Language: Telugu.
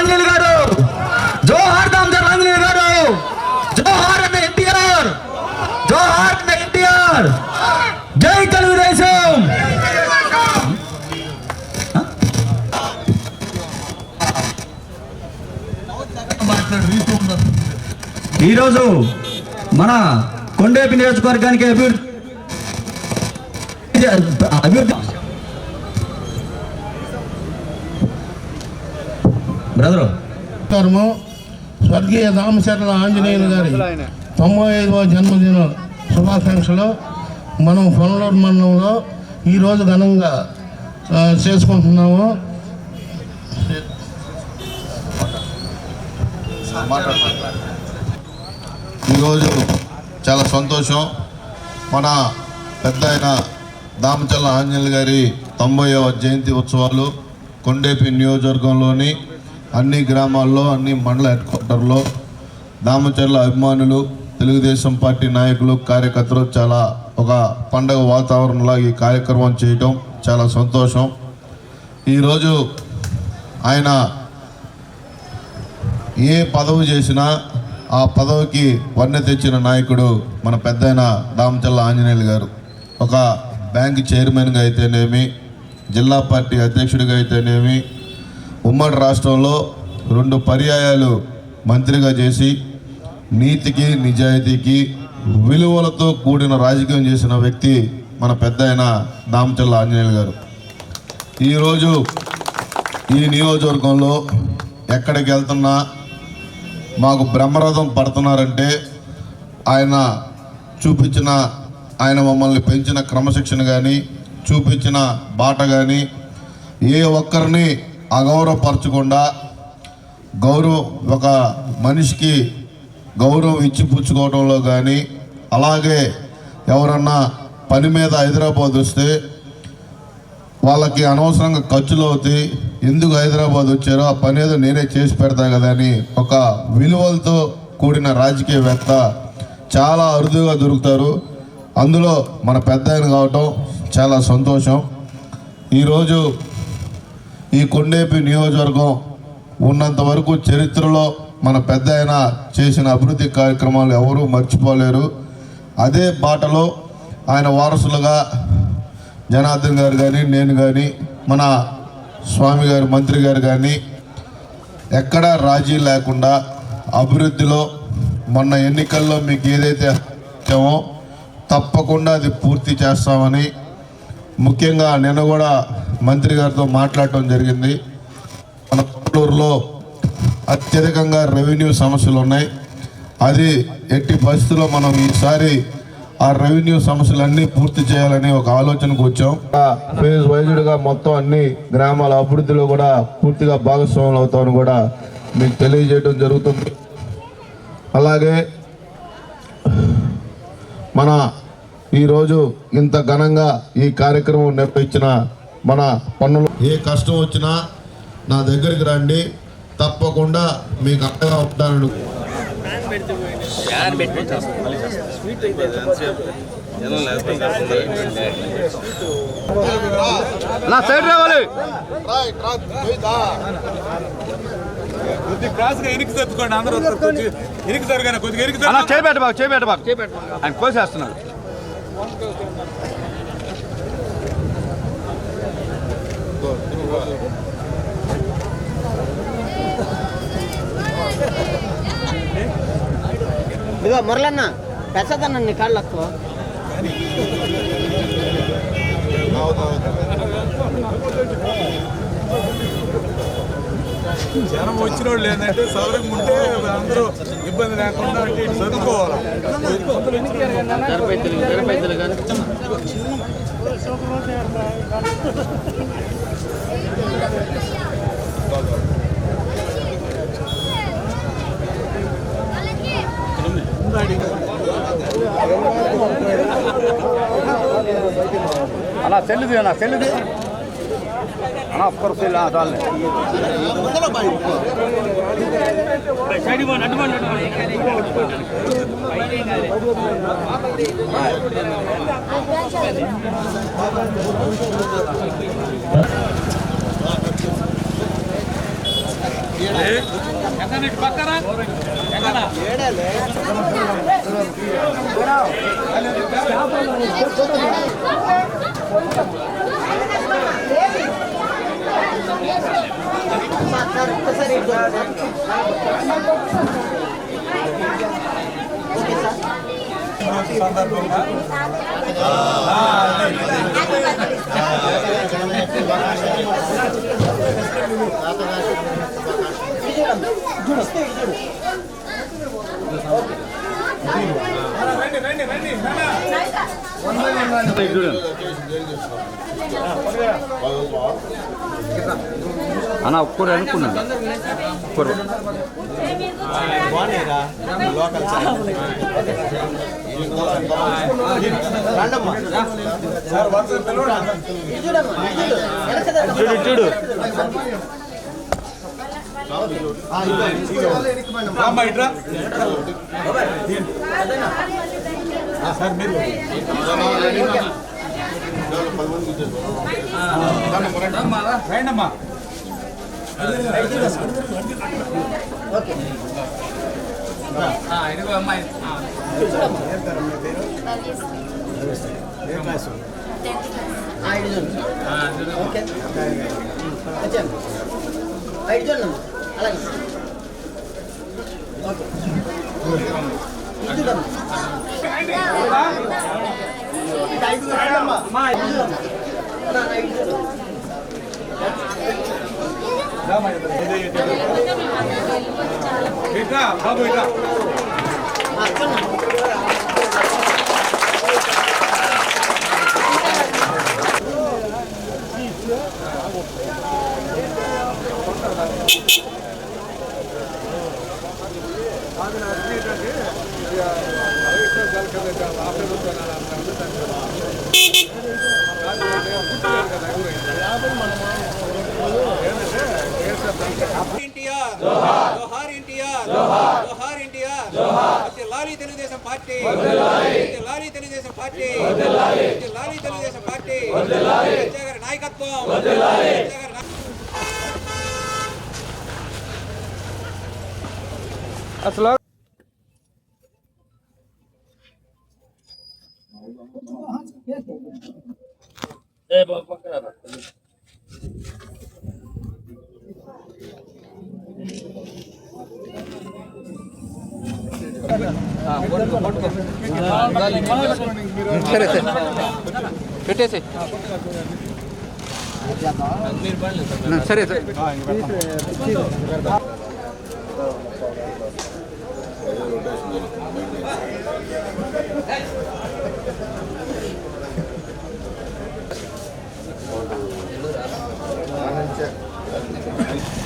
ఆంజనేయులు గారు. జోహార్ డాక్టర్ ఆంజనేయులు గారు. జోహార్ అన్న ఎన్టీఆర్. జోహార్ అన్న ఎన్టీఆర్. జై తెలుగుదేశం. ఈరోజు మన కొండేపి నియోజకవర్గానికి అభివృద్ధి అభివృద్ధి బ్రదరు. స్వర్గీయ దామశరణ ఆంజనేయులు గారి తొంభై ఐదవ జన్మదిన శుభాకాంక్షలు. మనం పొనలూరు మండలంలో ఈరోజు ఘనంగా చేసుకుంటున్నాము. ఈరోజు చాలా సంతోషం. మన పెద్ద ఆయన దామచల్ల ఆంజనేయులు గారి తొంభైవ జయంతి ఉత్సవాలు కొండేపి నియోజకవర్గంలోని అన్ని గ్రామాల్లో అన్ని మండల హెడ్ క్వార్టర్లో దామచర్ల అభిమానులు తెలుగుదేశం పార్టీ నాయకులు కార్యకర్తలు చాలా ఒక పండగ వాతావరణంలో ఈ కార్యక్రమం చేయటం చాలా సంతోషం. ఈరోజు ఆయన ఏ పదవి చేసినా ఆ పదవికి వన్నె తెచ్చిన నాయకుడు మన పెద్దయిన దామచల్ల ఆంజనేయులు గారు. ఒక బ్యాంక్ చైర్మన్గా అయితేనేమి జిల్లా పార్టీ అధ్యక్షుడిగా అయితేనేమి ఉమ్మడి రాష్ట్రంలో రెండు పర్యాయాలు మంత్రిగా చేసి నీతికి నిజాయితీకి విలువలతో కూడిన రాజకీయం చేసిన వ్యక్తి మన పెద్ద అయిన దామచల్ల ఆంజనేయులు గారు. ఈరోజు ఈ నియోజకవర్గంలో ఎక్కడికి వెళ్తున్నా మాకు బ్రహ్మరథం పడుతున్నారంటే ఆయన చూపించిన ఆయన మమ్మల్ని పెంచిన క్రమశిక్షణ కానీ చూపించిన బాట కానీ ఏ ఒక్కరిని అగౌరవపరచకుండా గౌరవం ఒక మనిషికి గౌరవం ఇచ్చి పుచ్చుకోవడంలో కానీ అలాగే ఎవరన్నా పని మీద హైదరాబాద్ వస్తే వాళ్ళకి అనవసరంగా ఖర్చులు అవుతాయి. ఎందుకు హైదరాబాద్ వచ్చారో ఆ పని ఏదో నేనే చేసి పెడతా కదా అని ఒక విలువలతో కూడిన రాజకీయవేత్త చాలా అరుదుగా దొరుకుతారు. అందులో మన పెద్ద ఆయన కావటం చాలా సంతోషం. ఈరోజు ఈ కొండేపి నియోజకవర్గం ఉన్నంత వరకు చరిత్రలో మన పెద్ద చేసిన అభివృద్ధి కార్యక్రమాలు ఎవరూ మర్చిపోలేరు. అదే బాటలో ఆయన వారసులుగా జనార్దన్ గారు కానీ నేను కానీ మన స్వామి గారు మంత్రి గారు కానీ ఎక్కడా రాజీ లేకుండా అభివృద్ధిలో మొన్న ఎన్నికల్లో మీకు ఏదైతే ఇచ్చామో తప్పకుండా అది పూర్తి చేస్తామని ముఖ్యంగా నిన్న కూడా మంత్రి గారితో మాట్లాడటం జరిగింది. మన కొల్లూరులో అత్యధికంగా రెవెన్యూ సమస్యలు ఉన్నాయి. అది ఎట్టి పరిస్థితుల్లో మనం ఈసారి ఆ రెవెన్యూ సమస్యలన్నీ పూర్తి చేయాలని ఒక ఆలోచనకు వచ్చాం. ఫేజ్ వైజ్డ్గా మొత్తం అన్ని గ్రామాల అభివృద్ధిలో కూడా పూర్తిగా భాగస్వాములు అవుతామని కూడా మీకు తెలియజేయడం జరుగుతుంది. అలాగే మన ఈరోజు ఇంత ఘనంగా ఈ కార్యక్రమం నిర్వహించిన మన పన్నులు ఏ కష్టం వచ్చినా నా దగ్గరికి రండి. తప్పకుండా మీకు అండగా ఉంటాను. నా సైడ్ రావాలి. కొద్దిగా క్రాస్గా ఇరికి తెచ్చుకోండి అందరూ ఇరికి జరగానే కొద్దిగా ఇరికి అలా చేపెట్ట బాబు చేపెట్ట బాబు ఆయన కోసేస్తున్నాడు. ఇదిగో మురళన్న పెద్దదన్న నీ కాళ్ళకు జనం వచ్చిన వాళ్ళు ఏంటంటే సౌకర్యం ఉంటే అందరూ ఇబ్బంది లేకుండా చదువుకోవాలి కానీ. అలా సెల్లుది అన్న సెల్లుది అన్న ఒక్కరు సెల్ చాలే సార్ ఒక్కసారి సందర్భంగా అన్న ఒక్కరు అనుకున్నాను ఒక్కరు. చూడు. చూడు. సార్ మీరు రండమ్మా ఓకే. వచ్చాను ఆ, ఇటు చూడమ్మా అలాగే ఓకే ఇటు చూడమ్మా ఇటు చూడమ్మా మా ఇటు చూడమ్మా నా, నా, ఇటు చూడు ఇట్రా బాబు ఇట్రా ఎన్టీఆర్ జోహార్ ఎన్టీఆర్ జోహార్ ఎన్టీఆర్ లాలి తెలుగుదేశం పార్టీ లాలి తెలుగుదేశం పార్టీ లాలి తెలుగుదేశం పార్టీ గారి నాయకత్వం గారి నాయకత్వం అసలు సరే సరే పెట్టేసి సరే సరే That's it.